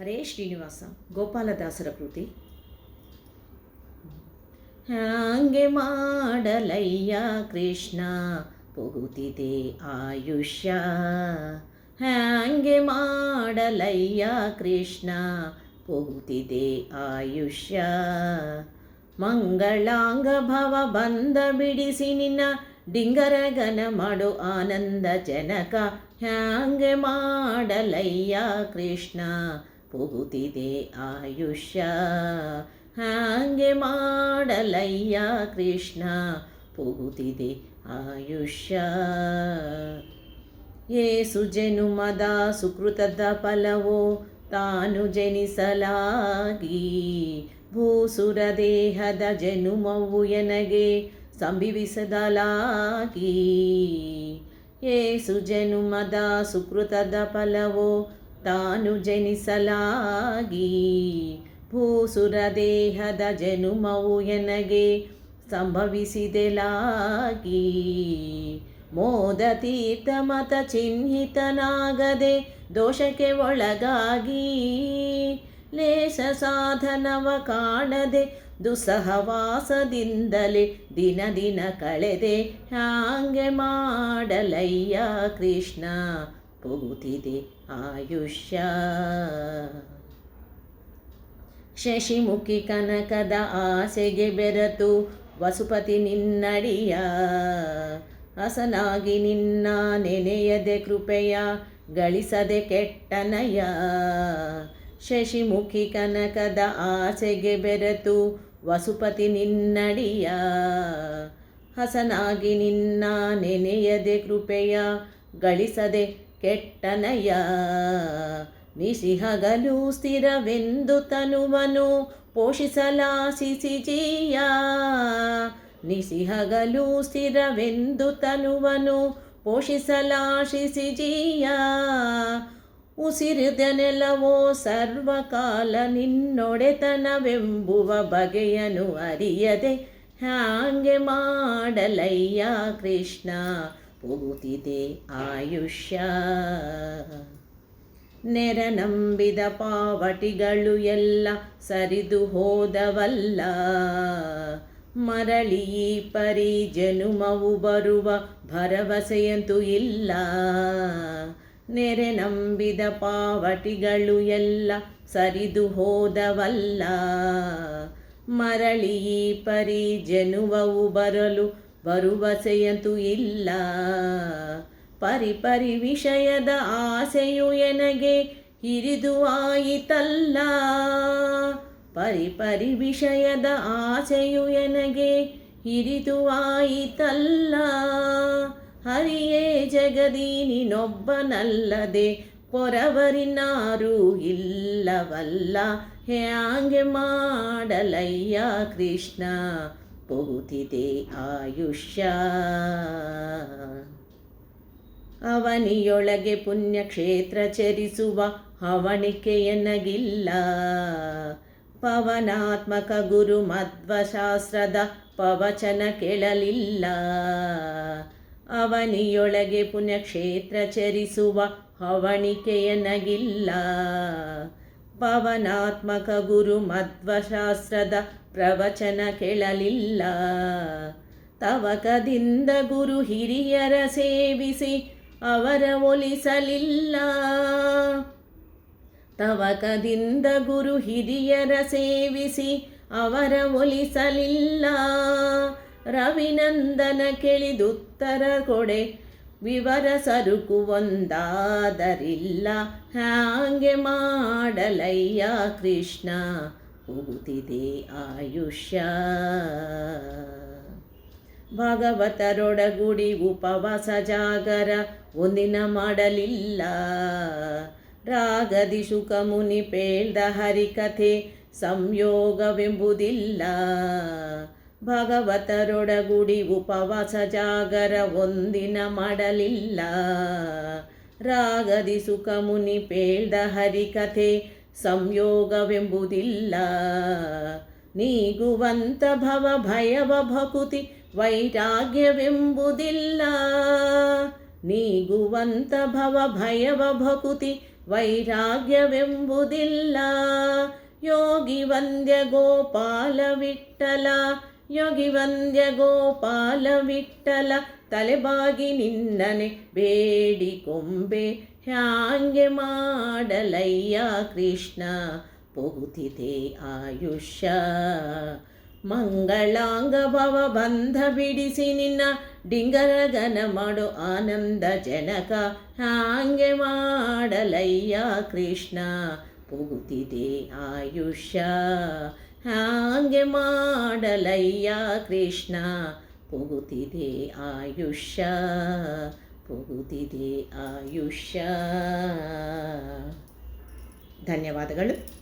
ಹರೇ ಶ್ರೀನಿವಾಸ, ಗೋಪಾಲದಾಸರ ಕೃತಿ. ಹ್ಯಾಂಗೆ ಮಾಡಲಯ್ಯ ಕೃಷ್ಣ ಪೋಗುತ್ತಿದೆ ಆಯುಷ್ಯ. ಹಾಂಗೆ ಮಾಡಲಯ್ಯ ಕೃಷ್ಣ ಪೋಗುತ್ತಿದೆ ಆಯುಷ್ಯ. ಮಂಗಳಾಂಗ ಭವ ಬಂದ ಬಿಡಿಸಿ ನಿನ್ನ ಡಿಂಗರಗನ ಮಾಡು ಆನಂದ ಜನಕ. ಹ್ಯಾಂಗೆ ಮಾಡಲಯ್ಯ ಕೃಷ್ಣ ಪುಗುತ್ತಿದೆ ಆಯುಷ್ಯ. ಹಾಗೆ ಮಾಡಲಯ್ಯ ಕೃಷ್ಣ ಪುಗುತಿದೆ ಆಯುಷ್ಯ. ಏಸು ಜನುಮದ ಸುಕೃತದ ಫಲವೋ, ತಾನು ಜನಿಸಲಾಗಿ. ಭೂಸುರ ದೇಹದ ಜನುಮವು ಎನಗೆ ಸಂಭವಿಸದಲಾಗಿ. ಏಸು ಜನುಮದ ಸುಕೃತದ ಫಲವೋ ತಾನು ಜನಿಸಲಾಗಿ, ಭೂಸುರ ದೇಹದ ಜನುಮವು ಎನಗೆ ಸಂಭವಿಸಿದೆಲಾಗಿ. ಮೋದ ತೀರ್ಥ ಮತ ಚಿಹ್ನಿತನಾಗದೆ ದೋಷಕ್ಕೆ ಒಳಗಾಗಿ, ಲೇಸ ಸಾಧನವ ಕಾಣದೆ ದುಸ್ಸಹವಾಸದಿಂದಲೇ ದಿನ ದಿನ ಕಳೆದೆ, ಹ್ಯಾಂಗೆ ಮಾಡಲಯ್ಯ ಕೃಷ್ಣ. ಪುಗುತ್ತಿದೆ ಆಯುಷ್ಯ. ಶಶಿಮುಖಿ ಕನಕದ ಆಸೆಗೆ ಬೆರತು ವಸುಪತಿ ನಿನ್ನಡಿಯ. ಹಸನಾಗಿ ನಿನ್ನ ನೆನೆಯದೆ ಕೃಪೆಯ, ಗಳಿಸದೆ ಕೆಟ್ಟನಯ. ಶಶಿಮುಖಿ ಕನಕದ ಆಸೆಗೆ ಬೆರೆತು ವಸುಪತಿ ನಿನ್ನಡಿಯ. ಹಸನಾಗಿ ನಿನ್ನ ನೆನೆಯದೆ ಕೃಪೆಯ, ಗಳಿಸದೆ ಕೆಟ್ಟನಯ ನಿಸಿಹಗಲು ಸ್ಥಿರವೆಂದು ತನುವನು ಪೋಷಿಸಲಾಸಿಸಿಜೀಯ ನಿಸಿಹಗಲು ಸ್ಥಿರವೆಂದು ತನುವನು ಪೋಷಿಸಲಾಶಿಸಿ ಜೀಯ ಉಸಿರಿದ ನೆಲವೋ ಸರ್ವಕಾಲ ನಿನ್ನೊಡೆತನವೆಂಬುವ ಬಗೆಯನು ಅರಿಯದೆ ಹ್ಯಾಂಗೆ ಮಾಡಲಯ್ಯ ಕೃಷ್ಣ. ಪುಗುತ್ತಿದೆ ಆಯುಷ್ಯ. ನೆರ ನಂಬಿದ ಪಾವಟಿಗಳು ಎಲ್ಲ ಸರಿದು ಹೋದವಲ್ಲ. ಮರಳಿ ಈ ಪರಿ ಜನುಮವು ಬರುವ ಭರವಸೆಯಂತೂ ಇಲ್ಲ. ನೆರೆ ನಂಬಿದ ಪಾವಟಿಗಳು ಎಲ್ಲ ಸರಿದು ಹೋದವಲ್ಲ. ಮರಳಿ ಈ ಪರಿ ಜನುವವು ಬರಲು ಭರವಸೆಯಂತೂ ಇಲ್ಲ. ಪರಿ ಪರಿ ವಿಷಯದ ಆಸೆಯು ಎನಗೆ ಹಿರಿದು ಆಯಿತಲ್ಲ. ಪರಿ ಪರಿ ವಿಷಯದ ಆಸೆಯು ಎನಗೆ ಹಿರಿದು ಆಯಿತಲ್ಲ. ಹರಿಯೇ ಜಗದಿ ನೀನೊಬ್ಬನಲ್ಲದೆ ಪೊರವರಿನಾರೂ ಇಲ್ಲವಲ್ಲ. ಹ್ಯಾಂಗೆ ಮಾಡಲಯ್ಯ ಕೃಷ್ಣ? ಪುಗುತ್ತಿದೆ ಆಯುಷ್ಯ. ಅವನಿಯೊಳಗೆ ಪುಣ್ಯಕ್ಷೇತ್ರ ಚರಿಸುವ ಹವಣಿಕೆಯನಗಿಲ್ಲ ಪವನಾತ್ಮಕ ಗುರು ಮಧ್ವಶಾಸ್ತ್ರದ ಪವಚನ ಕೇಳಲಿಲ್ಲ. ಅವನಿಯೊಳಗೆ ಪುಣ್ಯಕ್ಷೇತ್ರ ಚರಿಸುವ ಹವಣಿಕೆಯನಗಿಲ್ಲ ಪವನಾತ್ಮಕ ಗುರು ಮಧ್ವಶಾಸ್ತ್ರದ ಪ್ರವಚನ ಕೇಳಲಿಲ್ಲ. ತವಕದಿಂದ ಗುರು ಹಿರಿಯರ ಸೇವಿಸಿ ಅವರ ಒಲಿಸಲಿಲ್ಲ. ತವಕದಿಂದ ಗುರು ಹಿರಿಯರ ಸೇವಿಸಿ ಅವರ ಒಲಿಸಲಿಲ್ಲ. ರವಿನಂದನ ಕೆಳಿದುತ್ತರ ಕೊಡೆ ವಿವರ ಸರುಕು ಒಂದಾದರಿಲ್ಲ. ಹ್ಯಾಂಗೆ ಮಾಡಲಯ್ಯ ಕೃಷ್ಣ? ಹೋಗುತ್ತಿದೆ ಆಯುಷ್ಯ. ಭಾಗವತರೊಡಗುಡಿ ಉಪವಾಸ ಜಾಗರ, ಒಂದಿನ ಮಾಡಲಿಲ್ಲ. ರಾಗದಿ ಸುಖ ಮುನಿ ಪೇಳ್ದ ಹರಿಕಥೆ, ಸಂಯೋಗವೆಂಬುದಿಲ್ಲ. ಭಗವತರೊಡಗುಡಿ ಉಪವಾಸ ಜಾಗರ ಒಂದಿನ ಮಾಡಲಿಲ್ಲ. ರಾಗದಿ ಸುಖ ಮುನಿ ಪೇಳ್ದ ಹರಿಕಥೆ ಸಂಯೋಗವೆಂಬುದಿಲ್ಲ. ನೀಗುವಂತ ಭವ ಭಯವ ಭಕುತಿ ವೈರಾಗ್ಯವೆಂಬುದಿಲ್ಲ. ನೀಗುವಂತ ಭವ ಭಯವ ಭಕುತಿ ವೈರಾಗ್ಯವೆಂಬುದಿಲ್ಲ. ಯೋಗಿ ವಂದ್ಯ ಗೋಪಾಲ ವಿಠಲ ಯೋಗಿ ವಂದ್ಯ ಗೋಪಾಲ ವಿಠಲ ತಲೆಬಾಗಿ ನಿನ್ನನೆ ಬೇಡಿಕೊಂಬೆ ಹ್ಯಾಂಗೆ ಮಾಡಲಯ್ಯ ಕೃಷ್ಣ ಪೋಗುತ್ತಿದೆ ಆಯುಷ್ಯ. ಮಂಗಳಾಂಗ ಭವ ಬಂಧ ಬಿಡಿಸಿ ನಿನ್ನ ಡಿಂಗರಗನ ಮಾಡು ಆನಂದ ಜನಕ ಹ್ಯಾಂಗೆ ಮಾಡಲಯ್ಯ ಕೃಷ್ಣ ಪೋಗುತ್ತಿದೆ ಆಯುಷ್ಯ. ಹಾಂಗೆ ಮಾಡಲಯ್ಯ ಕೃಷ್ಣ. ಪೋಗುತಿದೆ ಆಯುಷ್ಯ ಪೊಗುತ್ತಿದೆ ಆಯುಷ್ಯ. ಧನ್ಯವಾದಗಳು.